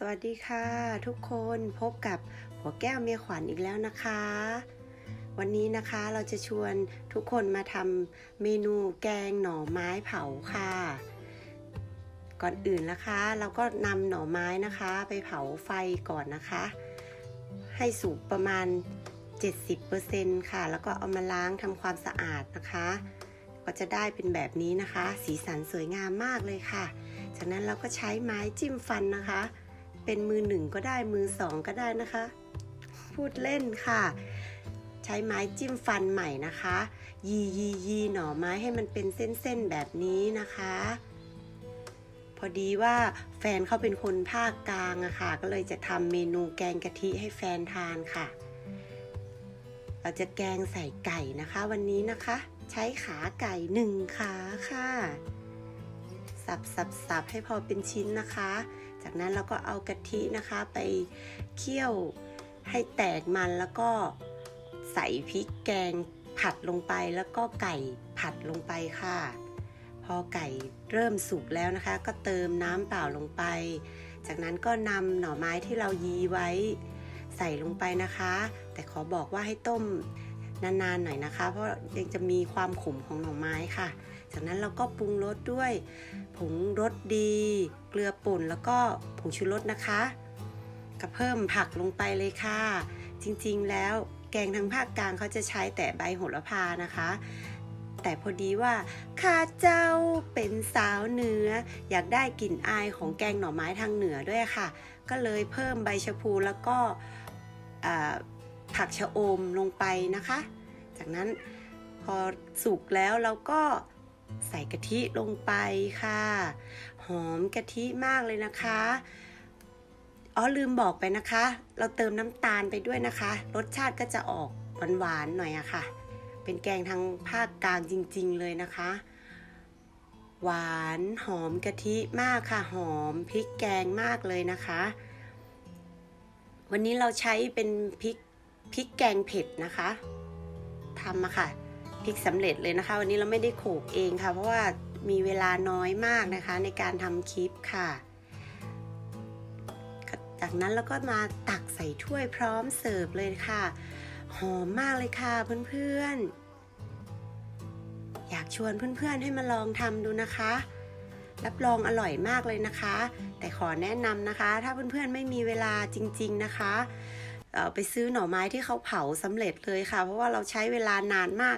สวัสดีค่ะ ทุกคนพบกับหัวแก้วเมียขวัญอีกแล้วนะคะ วันนี้นะคะเราจะชวนทุกคนมาทำเมนูแกงหน่อไม้เผาค่ะ ก่อนอื่นนะคะ เราก็นำหน่อไม้นะคะ ไปเผาไฟก่อนนะคะ ให้สุกประมาณ 70%ค่ะ แล้วก็เอามาล้างทำความสะอาดนะคะ ก็จะได้เป็นแบบนี้นะคะ สีสันสวยงามมากเลยค่ะ จากนั้นเราก็ใช้ไม้จิ้มฟันนะคะ เป็นมือหนึ่งก็ได้มือสองก็ได้นะคะ พูดเล่นค่ะ ใช้ไม้จิ้มฟันใหม่นะคะ ยียียีหน่อไม้ให้มันเป็นเส้นๆแบบนี้นะคะ พอดีว่าแฟนเขาเป็นคนภาคกลางอะค่ะ ก็เลยจะทำเมนูแกงกะทิให้แฟนทานค่ะ เราจะแกงใส่ไก่นะคะ วันนี้นะคะ ใช้ขาไก่หนึ่งขาค่ะสับสับสับให้พอเป็นชิ้นนะคะ จากนั้นเราก็เอากะทินะคะไปเคี่ยวให้แตกมันแล้วก็ใส่พริกแกงผัดลงไปแล้วก็ไก่ผัดลงไปค่ะ พอไก่เริ่มสุกแล้วนะคะ ก็เติมน้ำเปล่าลงไป จากนั้นก็นำหน่อไม้ที่เรายีไว้ใส่ลงไปนะคะ แต่ขอบอกว่าให้ต้มนานๆหน่อยนะคะ เพราะยังจะมีความขมของหน่อไม้ค่ะ จากนั้นเราก็ปรุงรสด้วย ผงรสดี เกลือป่นแล้วก็ผงชูรสนะคะก็เพิ่มผักลงไปเลยค่ะ จริงๆแล้วแกงทางภาคกลางเขาจะใช้แต่ใบโหระพานะคะ แต่พอดีว่าข้าเจ้าเป็นสาวเหนือ อยากได้กลิ่นอายของแกงหน่อไม้ทางเหนือด้วยค่ะ ก็เลยเพิ่มใบชะพูแล้วก็ผักชะอมลงไปนะคะ จากนั้นพอสุกแล้วเราก็ ใส่กะทิลงไปค่ะ หอมกะทิมากเลยนะคะอ๋อลืมบอกไปนะคะ เราเติมน้ำตาลไปด้วยนะคะ รสชาติก็จะออกหวานๆหน่อยอะค่ะ เป็นแกงทางภาคกลางจริง ๆ เลยนะคะ หวานหอมกะทิมากค่ะ หอมพริกแกงมากเลยนะคะ วันนี้เราใช้เป็นพริกพริกแกงเผ็ดนะคะทำมาค่ะ พริกสำเร็จเลยนะคะ วันนี้เราไม่ได้โขกเองค่ะ เพราะว่ามีเวลาน้อยมากนะคะ ในการทำคลิปค่ะ จากนั้นเราก็มาตักใส่ถ้วยพร้อมเสิร์ฟเลยค่ะ หอมมากเลยค่ะเพื่อนๆ อยากชวนเพื่อนๆให้มาลองทำดูนะคะ รับรองอร่อยมากเลยนะคะ แต่ขอแนะนำนะคะ ถ้าเพื่อนๆไม่มีเวลาจริง ๆนะคะไปซื้อหน่อไม้ที่เขาเผาสำเร็จเลยค่ะ เพราะว่าเราใช้เวลานานมาก